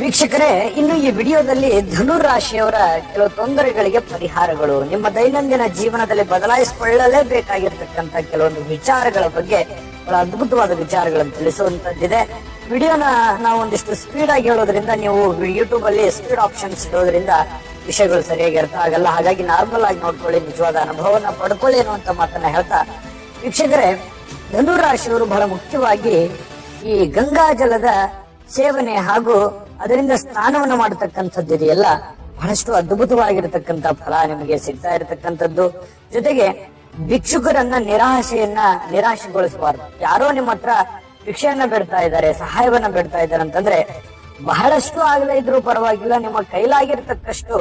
ವೀಕ್ಷಕರೇ, ಇನ್ನು ಈ ವಿಡಿಯೋದಲ್ಲಿ ಧನು ರಾಶಿಯವರ ಕೆಲವು ತೊಂದರೆಗಳಿಗೆ ಪರಿಹಾರಗಳು. ನಿಮ್ಮ ದೈನಂದಿನ ಜೀವನದಲ್ಲಿ ಬದಲಾಯಿಸಿಕೊಳ್ಳಲೇಬೇಕಾಗಿರ್ತಕ್ಕಂಥ ಕೆಲವೊಂದು ವಿಚಾರಗಳ ಬಗ್ಗೆ ಬಹಳ ಅದ್ಭುತವಾದ ವಿಚಾರಗಳನ್ನು ತಿಳಿಸುವಂತದ್ದಿದೆ ವಿಡಿಯೋನ ನಾವು ಒಂದಿಷ್ಟು ಸ್ಪೀಡ್ ಆಗಿ ಹೇಳೋದ್ರಿಂದ, ನೀವು ಯೂಟ್ಯೂಬ್ ಅಲ್ಲಿ ಸ್ಪೀಡ್ ಆಪ್ಷನ್ಸ್ ಇಡೋದ್ರಿಂದ ವಿಷಯಗಳು ಸರಿಯಾಗಿ ಅರ್ಥ ಆಗಲ್ಲ. ಹಾಗಾಗಿ ನಾರ್ಮಲ್ ಆಗಿ ನೋಡ್ಕೊಳ್ಳಿ, ನಿಜವಾದ ಅನುಭವನ ಪಡ್ಕೊಳ್ಳಿ ಅನ್ನುವಂತ ಮಾತನ್ನ ಹೇಳ್ತಾ, ವೀಕ್ಷಕರೇ ಧನು ರಾಶಿಯವರು ಬಹಳ ಮುಖ್ಯವಾಗಿ ಈ ಗಂಗಾ ಜಲದ ಸೇವನೆ ಹಾಗೂ ಅದರಿಂದ ಸ್ನಾನವನ್ನ ಮಾಡತಕ್ಕಂಥದ್ದು ಇದೆಯಲ್ಲ, ಬಹಳಷ್ಟು ಅದ್ಭುತವಾಗಿರತಕ್ಕಂತ ಫಲ ನಿಮಗೆ ಸಿಗ್ತಾ ಇರತಕ್ಕಂಥದ್ದು. ಜೊತೆಗೆ ಭಿಕ್ಷುಕರನ್ನ ನಿರಾಶೆಯನ್ನ ನಿರಾಶೆಗೊಳಿಸಬಾರ್ದು. ಯಾರೋ ನಿಮ್ಮ ಹತ್ರ ಭಿಕ್ಷೆಯನ್ನ ಬಿಡ್ತಾ ಇದ್ದಾರೆ, ಸಹಾಯವನ್ನ ಬಿಡ್ತಾ ಇದ್ದಾರೆ ಅಂತಂದ್ರೆ, ಬಹಳಷ್ಟು ಆಗದೇ ಇದ್ರೂ ಪರವಾಗಿಲ್ಲ, ನಿಮ್ಮ ಕೈಲಾಗಿರ್ತಕ್ಕಷ್ಟು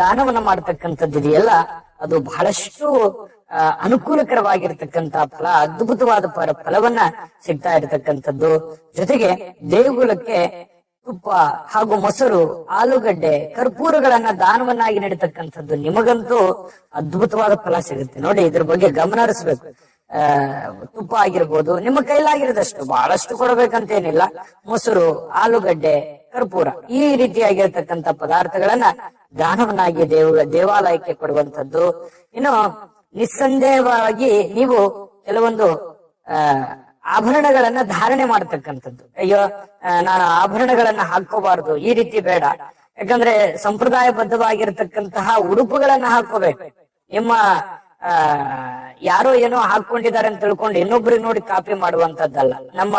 ದಾನವನ್ನ ಮಾಡತಕ್ಕಂಥದ್ದು ಇದೆಯಲ್ಲ, ಅದು ಬಹಳಷ್ಟು ಅನುಕೂಲಕರವಾಗಿರ್ತಕ್ಕಂತ ಫಲ, ಅದ್ಭುತವಾದ ಫಲವನ್ನ ಸಿಗ್ತಾ ಇರತಕ್ಕಂಥದ್ದು. ಜೊತೆಗೆ ದೇಗುಲಕ್ಕೆ ತುಪ್ಪ ಹಾಗೂ ಮೊಸರು, ಆಲೂಗಡ್ಡೆ, ಕರ್ಪೂರಗಳನ್ನ ದಾನವನ್ನಾಗಿ ನೀಡತಕ್ಕಂಥದ್ದು. ನಿಮಗಂತೂ ಅದ್ಭುತವಾದ ಫಲ ಸಿಗುತ್ತೆ. ನೋಡಿ, ಇದ್ರ ಬಗ್ಗೆ ಗಮನ ಹರಿಸ್ಬೇಕು. ತುಪ್ಪ ಆಗಿರ್ಬೋದು, ನಿಮ್ಮ ಕೈಲಾಗಿರೋದಷ್ಟು, ಬಹಳಷ್ಟು ಕೊಡಬೇಕಂತೇನಿಲ್ಲ. ಮೊಸರು, ಆಲೂಗಡ್ಡೆ, ಕರ್ಪೂರ, ಈ ರೀತಿಯಾಗಿರ್ತಕ್ಕಂಥ ಪದಾರ್ಥಗಳನ್ನ ದಾನವನ್ನಾಗಿ ದೇವ, ದೇವಾಲಯಕ್ಕೆ ಕೊಡುವಂತದ್ದು ಇನ್ನು ನಿಸ್ಸಂದೇಹವಾಗಿ ನೀವು ಕೆಲವೊಂದು ಆಭರಣಗಳನ್ನ ಧಾರಣೆ ಮಾಡತಕ್ಕಂಥದ್ದು. ಅಯ್ಯೋ ನಾನು ಆಭರಣಗಳನ್ನ ಹಾಕೋಬಾರ್ದು, ಈ ರೀತಿ ಬೇಡ. ಯಾಕಂದ್ರೆ ಸಂಪ್ರದಾಯಬದ್ಧವಾಗಿರ್ತಕ್ಕಂತಹ ಉಡುಪುಗಳನ್ನ ಹಾಕೋಬೇಕು. ನಿಮ್ಮ, ಆ, ಯಾರೋ ಏನೋ ಹಾಕೊಂಡಿದ್ದಾರೆ ಅಂತ ತಿಳ್ಕೊಂಡು ಇನ್ನೊಬ್ರಿಗೆ ನೋಡಿ ಕಾಪಿ ಮಾಡುವಂತದ್ದಲ್ಲ ನಮ್ಮ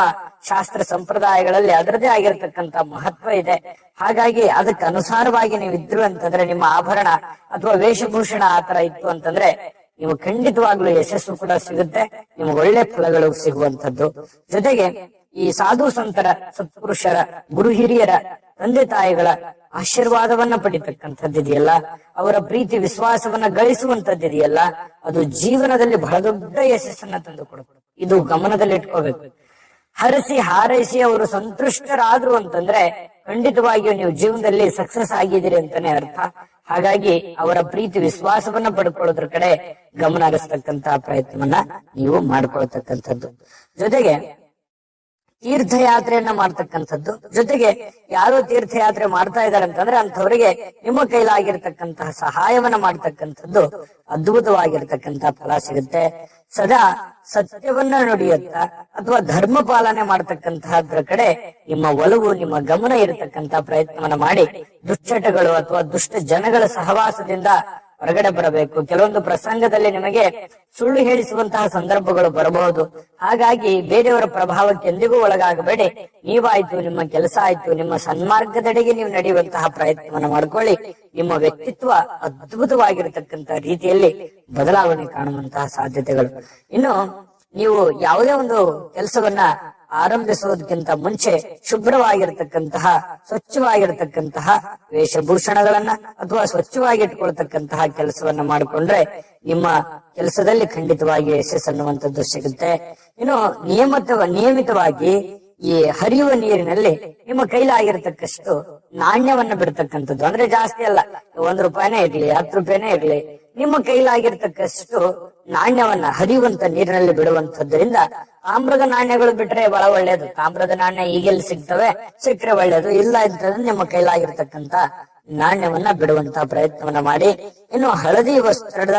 ಶಾಸ್ತ್ರ ಸಂಪ್ರದಾಯಗಳಲ್ಲಿ ಅದರದೇ ಆಗಿರ್ತಕ್ಕಂತ ಮಹತ್ವ ಇದೆ. ಹಾಗಾಗಿ ಅದಕ್ಕೆ ಅನುಸಾರವಾಗಿ ನೀವು ಇದ್ರು ಅಂತಂದ್ರೆ ನಿಮ್ಮ ಆಭರಣ ಅಥವಾ ವೇಷಭೂಷಣ ಆತರ ಇತ್ತು ಅಂತಂದ್ರೆ ನೀವು ಖಂಡಿತವಾಗ್ಲೂ ಯಶಸ್ಸು ಕೂಡ ಸಿಗುತ್ತೆ. ನಿಮ್ಗೆ ಒಳ್ಳೆ ಫಲಗಳು ಸಿಗುವಂತದ್ದು ಜೊತೆಗೆ ಈ ಸಾಧು ಸಂತರ, ಸತ್ಪುರುಷರ, ಗುರು ಹಿರಿಯರ, ತಂದೆ ತಾಯಿಗಳ ಆಶೀರ್ವಾದವನ್ನ ಪಡಿತಕ್ಕಂಥದ್ದಿದೆಯಲ್ಲ ಅವರ ಪ್ರೀತಿ, ವಿಶ್ವಾಸವನ್ನ ಗಳಿಸುವಂತದ್ದಿದೆಯಲ್ಲ ಅದು ಜೀವನದಲ್ಲಿ ಬಹಳ ದೊಡ್ಡ ಯಶಸ್ಸನ್ನ ತಂದು ಇದು ಗಮನದಲ್ಲಿ ಇಟ್ಕೋಬೇಕು. ಹರಸಿ ಹಾರೈಸಿ ಅವರು ಸಂತುಷ್ಟರಾದ್ರು ಅಂತಂದ್ರೆ ಖಂಡಿತವಾಗಿಯೂ ನೀವು ಜೀವನದಲ್ಲಿ ಸಕ್ಸಸ್ ಆಗಿದ್ದೀರಿ ಅಂತಾನೆ ಅರ್ಥ. ಹಾಗಾಗಿ ಅವರ ಪ್ರೀತಿ, ವಿಶ್ವಾಸವನ್ನ ಪಡ್ಕೊಳ್ಳೋದ್ರ ಕಡೆ ಗಮನ ಹರಿಸ್ತಕ್ಕಂತ ಪ್ರಯತ್ನವನ್ನ ನೀವು ಮಾಡ್ಕೊಳ್ತಕ್ಕಂಥದ್ದು. ಜೊತೆಗೆ ತೀರ್ಥಯಾತ್ರೆಯನ್ನ ಮಾಡ್ತಕ್ಕಂಥದ್ದು. ಜೊತೆಗೆ ಯಾರು ತೀರ್ಥಯಾತ್ರೆ ಮಾಡ್ತಾ ಇದಾರೆ ಅಂತಂದ್ರೆ ಅಂಥವರಿಗೆ ನಿಮ್ಮ ಕೈಲಾಗಿರ್ತಕ್ಕಂತಹ ಸಹಾಯವನ್ನ ಮಾಡ್ತಕ್ಕಂಥದ್ದು ಅದ್ಭುತವಾಗಿರ್ತಕ್ಕಂತಹ ಫಲ ಸಿಗುತ್ತೆ. ಸದಾ ಸತ್ಯವನ್ನ ನುಡಿಯುತ್ತ ಅಥವಾ ಧರ್ಮ ಪಾಲನೆ ಮಾಡತಕ್ಕಂತಹದ್ರ ಕಡೆ ನಿಮ್ಮ ಒಲವು, ನಿಮ್ಮ ಗಮನ ಇರತಕ್ಕಂತ ಪ್ರಯತ್ನವನ್ನ ಮಾಡಿ ದುಶ್ಚಟಗಳು ಅಥವಾ ದುಷ್ಟ ಜನಗಳ ಸಹವಾಸದಿಂದ ಹೊರಗಡೆ ಬರಬೇಕು. ಕೆಲವೊಂದು ಪ್ರಸಂಗದಲ್ಲಿ ನಿಮಗೆ ಸುಳ್ಳು ಹೇಳಿಸುವಂತಹ ಸಂದರ್ಭಗಳು ಬರಬಹುದು. ಹಾಗಾಗಿ ಬೇರೆಯವರ ಪ್ರಭಾವಕ್ಕೆ ಎಂದಿಗೂ ಒಳಗಾಗಬೇಡಿ. ನೀವಾಯ್ತು, ನಿಮ್ಮ ಕೆಲಸ ಆಯ್ತು, ನಿಮ್ಮ ಸನ್ಮಾರ್ಗದೆಡೆಗೆ ನೀವು ನಡೆಯುವಂತಹ ಪ್ರಯತ್ನವನ್ನು ಮಾಡ್ಕೊಳ್ಳಿ. ನಿಮ್ಮ ವ್ಯಕ್ತಿತ್ವ ಅದ್ಭುತವಾಗಿರತಕ್ಕಂತಹ ರೀತಿಯಲ್ಲಿ ಬದಲಾವಣೆ ಕಾಣುವಂತಹ ಸಾಧ್ಯತೆಗಳು. ಇನ್ನು ನೀವು ಯಾವುದೇ ಒಂದು ಕೆಲಸವನ್ನ ಆರಂಭಿಸುವುದಕ್ಕಿಂತ ಮುಂಚೆ ಶುಭ್ರವಾಗಿರ್ತಕ್ಕಂತಹ, ಸ್ವಚ್ಛವಾಗಿರ್ತಕ್ಕಂತಹ ವೇಷಭೂಷಣಗಳನ್ನ ಅಥವಾ ಸ್ವಚ್ಛವಾಗಿ ಇಟ್ಕೊಳ್ತಕ್ಕಂತಹ ಕೆಲಸವನ್ನ ಮಾಡಿಕೊಂಡ್ರೆ ನಿಮ್ಮ ಕೆಲಸದಲ್ಲಿ ಖಂಡಿತವಾಗಿ ಯಶಸ್ಸು ಅನ್ನುವಂಥದ್ದು ಸಿಗುತ್ತೆ. ಇನ್ನು ನಿಯಮಿತ ನಿಯಮಿತವಾಗಿ ಈ ಹರಿಯುವ ನೀರಿನಲ್ಲಿ ನಿಮ್ಮ ಕೈಲಾಗಿರ್ತಕ್ಕಷ್ಟು ನಾಣ್ಯವನ್ನ ಬಿಡ್ತಕ್ಕಂಥದ್ದು. ಅಂದ್ರೆ ಜಾಸ್ತಿ ಅಲ್ಲ, ಒಂದ್ ರೂಪಾಯಿನೇ ಇರ್ಲಿ, ಹತ್ತು ರೂಪಾಯಿನೇ ಇರ್ಲಿ. ನಿಮ್ಮ ಕೈಲಾಗಿರ್ತಕ್ಕಷ್ಟು ನಾಣ್ಯವನ್ನ ಹರಿಯುವಂತ ನೀರಿನಲ್ಲಿ ಬಿಡುವಂತದ್ರಿಂದ ತಾಮ್ರದ ನಾಣ್ಯಗಳು ಬಿಟ್ರೆ ಬಹಳ ಒಳ್ಳೇದು. ತಾಮ್ರದ ನಾಣ್ಯ ಈಗೆಲ್ಲಿ ಸಿಗ್ತವೆ? ಸಿಕ್ಕರೆ ಒಳ್ಳೇದು. ಇಲ್ಲ ಅಂತಂದ್ರೆ ನಿಮ್ಮ ಕೈಲಾಗಿರ್ತಕ್ಕಂತ ನಾಣ್ಯವನ್ನ ಬಿಡುವಂತ ಪ್ರಯತ್ನವನ್ನ ಮಾಡಿ. ಇನ್ನು ಹಳದಿ ವಸ್ತ್ರದ,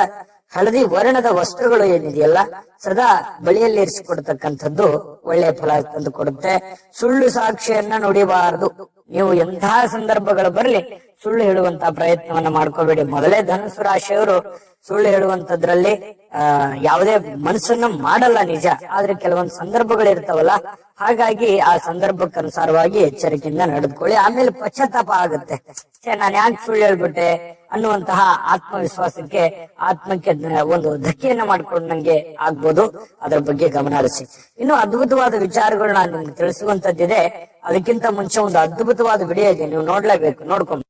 ಹಳದಿ ವರ್ಣದ ವಸ್ತ್ರಗಳು ಏನಿದೆಯಲ್ಲ, ಸದಾ ಬಳಿಯಲ್ಲಿ ಇರಿಸಿಕೊಡ್ತಕ್ಕಂಥದ್ದು ಒಳ್ಳೆ ಫಲ ತಂದು ಕೊಡುತ್ತೆ. ಸುಳ್ಳು ಸಾಕ್ಷಿಯನ್ನ ನುಡಿಬಾರದು. ನೀವು ಎಂತಹ ಸಂದರ್ಭಗಳು ಬರಲಿ ಸುಳ್ಳು ಹೇಳುವಂತ ಪ್ರಯತ್ನವನ್ನ ಮಾಡ್ಕೋಬೇಡಿ. ಮೊದಲೇ ಧನುಸು ರಾಶಿಯವರು ಸುಳ್ಳು ಹೇಳುವಂತದ್ರಲ್ಲಿ, ಆ, ಯಾವುದೇ ಮನಸ್ಸನ್ನ ಮಾಡಲ್ಲ ನಿಜ. ಆದ್ರೆ ಕೆಲವೊಂದು ಸಂದರ್ಭಗಳು ಇರ್ತಾವಲ್ಲ ಹಾಗಾಗಿ ಆ ಸಂದರ್ಭಕ್ಕೆ ಅನುಸಾರವಾಗಿ ಎಚ್ಚರಿಕೆಯಿಂದ ನಡೆದುಕೊಳ್ಳಿ. ಆಮೇಲೆ ಪಶ್ಚಾತ್ತಾಪ ಆಗುತ್ತೆ. ನಾನು ಯಾಕೆ ಸುಳ್ಳು ಹೇಳ್ಬಿಟ್ಟೆ ಅನ್ನುವಂತಹ ಆತ್ಮವಿಶ್ವಾಸಕ್ಕೆ, ಆತ್ಮಕ್ಕೆ ಒಂದು ಧಕ್ಕೆಯನ್ನ ಮಾಡ್ಕೊಂಡಂಗೆ ಆಗ್ಬೋದು. ಅದರ ಬಗ್ಗೆ ಗಮನ ಹರಿಸಿ. ಇನ್ನು ಅದ್ಭುತವಾದ ವಿಚಾರಗಳನ್ನ ನಿಮ್ಗೆ ತಿಳಿಸುವಂತದ್ದಿದೆ. ಅದಕ್ಕಿಂತ ಮುಂಚೆ ಒಂದು ಅದ್ಭುತವಾದ ವಿಡಿಯೋ ಇದೆ. ನೀವು ನೋಡ್ಲೇಬೇಕು. ನೋಡ್ಕೊಂಡು.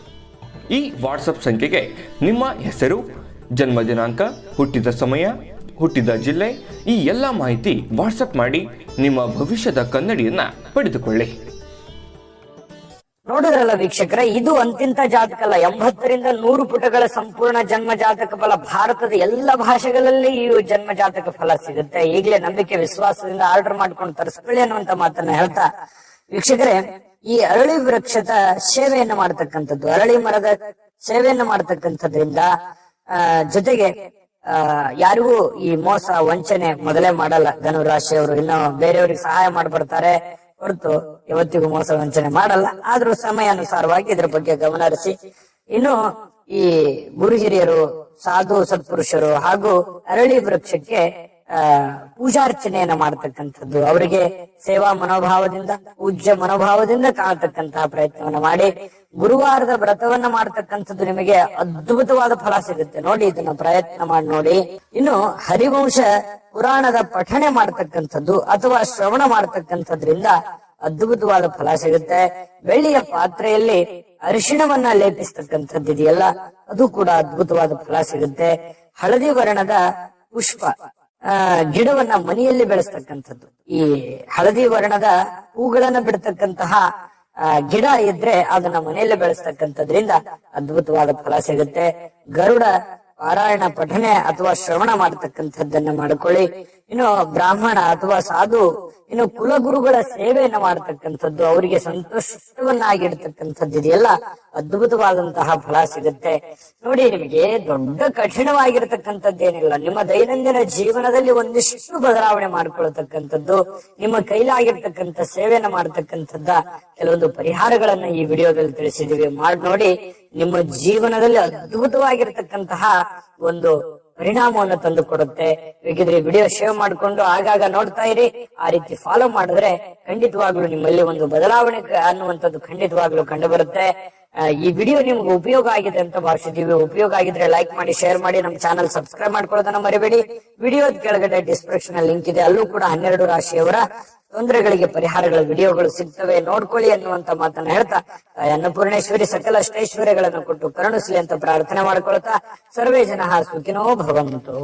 ಈ ವಾಟ್ಸಪ್ ಸಂಖ್ಯೆಗೆ ನಿಮ್ಮ ಹೆಸರು, ಜನ್ಮ ದಿನಾಂಕ, ಹುಟ್ಟಿದ ಸಮಯ, ಹುಟ್ಟಿದ ಜಿಲ್ಲೆ, ಈ ಎಲ್ಲ ಮಾಹಿತಿ ವಾಟ್ಸಪ್ ಮಾಡಿ ನಿಮ್ಮ ಭವಿಷ್ಯದ ಕನ್ನಡಿಯನ್ನ ಪಡೆದುಕೊಳ್ಳಿ. ನೋಡಿದ್ರಲ್ಲ ವೀಕ್ಷಕರೇ, ಇದು ಅಂತಿಂತ ಜಾತಕ ಅಲ್ಲ. ಎಂಬತ್ತರಿಂದ ನೂರು ಪುಟಗಳ ಸಂಪೂರ್ಣ ಜನ್ಮ ಜಾತಕ ಫಲ ಭಾರತದ ಎಲ್ಲ ಭಾಷೆಗಳಲ್ಲಿ ಈ ಜನ್ಮ ಜಾತಕ ಫಲ ಸಿಗುತ್ತೆ. ಈಗಲೇ ನಂಬಿಕೆ, ವಿಶ್ವಾಸದಿಂದ ಆರ್ಡರ್ ಮಾಡ್ಕೊಂಡು ತರಿಸ್ಕೊಳ್ಳಿ ಅನ್ನುವಂತ ಮಾತನ್ನ ಹೇಳ್ತಾ, ವೀಕ್ಷಕರೇ ಈ ಅರಳಿ ವೃಕ್ಷದ ಸೇವೆಯನ್ನು ಮಾಡತಕ್ಕಂಥದ್ದು ಅರಳಿ ಮರದ ಸೇವೆಯನ್ನು ಮಾಡತಕ್ಕಂಥದ್ರಿಂದ ಆ, ಜೊತೆಗೆ ಆ, ಯಾರಿಗೂ ಈ ಮೋಸ ವಂಚನೆ ಮೊದಲೇ ಮಾಡಲ್ಲ. ಧನುರಾಶಿಯವರು ಇನ್ನು ಬೇರೆಯವ್ರಿಗೆ ಸಹಾಯ ಮಾಡ್ಬಿಡ್ತಾರೆ ಹೊರತು ಇವತ್ತಿಗೂ ಮೋಸ ವಂಚನೆ ಮಾಡಲ್ಲ. ಆದ್ರೂ ಸಮಯ ಅನುಸಾರವಾಗಿ ಇದ್ರ ಬಗ್ಗೆ ಗಮನ ಹರಿಸಿ. ಇನ್ನು ಈ ಗುರು ಹಿರಿಯರು ಸಾಧು ಸತ್ಪುರುಷರು ಹಾಗೂ ಅರಳಿ ವೃಕ್ಷಕ್ಕೆ ಪೂಜಾರ್ಚನೆಯನ್ನ ಮಾಡತಕ್ಕಂಥದ್ದು. ಅವರಿಗೆ ಸೇವಾ ಮನೋಭಾವದಿಂದ, ಪೂಜ್ಯ ಮನೋಭಾವದಿಂದ ಕಾಣತಕ್ಕಂತಹ ಪ್ರಯತ್ನವನ್ನ ಮಾಡಿ, ಗುರುವಾರದ ವ್ರತವನ್ನ ಮಾಡತಕ್ಕಂಥದ್ದು ನಿಮಗೆ ಅದ್ಭುತವಾದ ಫಲ ಸಿಗುತ್ತೆ. ನೋಡಿ, ಇದನ್ನ ಪ್ರಯತ್ನ ಮಾಡಿ ನೋಡಿ. ಇನ್ನು ಹರಿವಂಶ ಪುರಾಣದ ಪಠಣೆ ಮಾಡತಕ್ಕಂಥದ್ದು ಅಥವಾ ಶ್ರವಣ ಮಾಡತಕ್ಕಂಥದ್ರಿಂದ ಅದ್ಭುತವಾದ ಫಲ ಸಿಗುತ್ತೆ. ಬೆಳ್ಳಿಯ ಪಾತ್ರೆಯಲ್ಲಿ ಅರಿಶಿಣವನ್ನ ಲೇಪಿಸ್ತಕ್ಕಂಥದ್ದು ಇದೆಯಲ್ಲ, ಅದು ಕೂಡ ಅದ್ಭುತವಾದ ಫಲ ಸಿಗುತ್ತೆ. ಹಳದಿ ವರ್ಣದ ಪುಷ್ಪ. ಆ, ಗಿಡವನ್ನ ಮನೆಯಲ್ಲಿ ಬೆಳೆಸ್ತಕ್ಕಂಥದ್ದು. ಈ ಹಳದಿ ವರ್ಣದ ಹೂಗಳನ್ನ ಬಿಡ್ತಕ್ಕಂತಹ ಗಿಡ ಇದ್ರೆ ಅದನ್ನ ಮನೆಯಲ್ಲಿ ಬೆಳೆಸ್ತಕ್ಕಂಥದ್ರಿಂದ ಅದ್ಭುತವಾದ ಫಲ ಸಿಗುತ್ತೆ. ಗರುಡ ಪಾರಾಯಣ ಪಠನೆ ಅಥವಾ ಶ್ರವಣ ಮಾಡತಕ್ಕಂಥದ್ದನ್ನ ಮಾಡ್ಕೊಳ್ಳಿ. ಇನ್ನು ಬ್ರಾಹ್ಮಣ ಅಥವಾ ಸಾಧು ಇನ್ನು ಕುಲಗುರುಗಳ ಸೇವೆಯನ್ನ ಮಾಡತಕ್ಕಂಥದ್ದು, ಅವರಿಗೆ ಸಂತೋಷವನ್ನಾಗಿಡ್ತಕ್ಕಂಥದ್ದು ಇದೆಯಲ್ಲ? ಅದ್ಭುತವಾದಂತಹ ಫಲ ಸಿಗುತ್ತೆ. ನೋಡಿ, ನಿಮಗೆ ದೊಡ್ಡ ಕಠಿಣವಾಗಿರ್ತಕ್ಕಂಥದ್ದೇನಿಲ್ಲ. ನಿಮ್ಮ ದೈನಂದಿನ ಜೀವನದಲ್ಲಿ ಒಂದಿಷ್ಟು ಬದಲಾವಣೆ ಮಾಡ್ಕೊಳ್ತಕ್ಕಂಥದ್ದು, ನಿಮ್ಮ ಕೈಲಾಗಿರ್ತಕ್ಕಂಥ ಸೇವೆಯನ್ನ ಮಾಡತಕ್ಕಂಥದ್ದ ಕೆಲವೊಂದು ಪರಿಹಾರಗಳನ್ನ ಈ ವಿಡಿಯೋದಲ್ಲಿ ತಿಳಿಸಿದೀವಿ ಮಾಡಿ ನೋಡಿ, ನಿಮ್ಮ ಜೀವನದಲ್ಲಿ ಅದ್ಭುತವಾಗಿರ್ತಕ್ಕಂತಹ ಒಂದು ಪರಿಣಾಮವನ್ನು ತಂದು ಕೊಡುತ್ತೆ ಬೇಕಿದ್ರೆ ವಿಡಿಯೋ ಶೇವ್ ಮಾಡ್ಕೊಂಡು ಆಗಾಗ ನೋಡ್ತಾ ಇರಿ. ಆ ರೀತಿ ಫಾಲೋ ಮಾಡಿದ್ರೆ ಖಂಡಿತವಾಗ್ಲೂ ನಿಮ್ಮಲ್ಲಿ ಒಂದು ಬದಲಾವಣೆ ಅನ್ನುವಂಥದ್ದು ಖಂಡಿತವಾಗ್ಲೂ ಕಂಡು ಬರುತ್ತೆ ಈ ವಿಡಿಯೋ ನಿಮ್ಗೆ ಉಪಯೋಗ ಆಗಿದೆ ಅಂತ ಭಾವಿಸಿದೀವಿ ಉಪಯೋಗ ಆಗಿದ್ರೆ ಲೈಕ್ ಮಾಡಿ ಶೇರ್ ಮಾಡಿ, ನಮ್ಮ ಚಾನಲ್ ಸಬ್ಸ್ಕ್ರೈಬ್ ಮಾಡ್ಕೊಳ್ಳೋದನ್ನ ಮರಿಬೇಡಿ. ವಿಡಿಯೋದ ಕೆಳಗಡೆ ಡಿಸ್ಕ್ರಿಪ್ಷನ್ ಲಿಂಕ್ ಇದೆ. ಅಲ್ಲೂ ಕೂಡ ಹನ್ನೆರಡು ರಾಶಿಯವರ ತೊಂದರೆಗಳಿಗೆ ಪರಿಹಾರಗಳ, ವಿಡಿಯೋಗಳು ಸಿಗ್ತವೆ. ನೋಡ್ಕೊಳ್ಳಿ ಅನ್ನುವಂತ ಮಾತನ್ನ ಹೇಳ್ತಾ ಅನ್ನಪೂರ್ಣೇಶ್ವರಿ ಸಕಲ ಅಷ್ಟೈಶ್ವರ್ಯಗಳನ್ನು ಕೊಟ್ಟು ಕರುಣಿಸ್ಲಿ ಅಂತ ಪ್ರಾರ್ಥನೆ ಮಾಡ್ಕೊಳ್ತಾ, ಸರ್ವೇ ಜನ ಸುಖಿನೋ ಭವಂತು.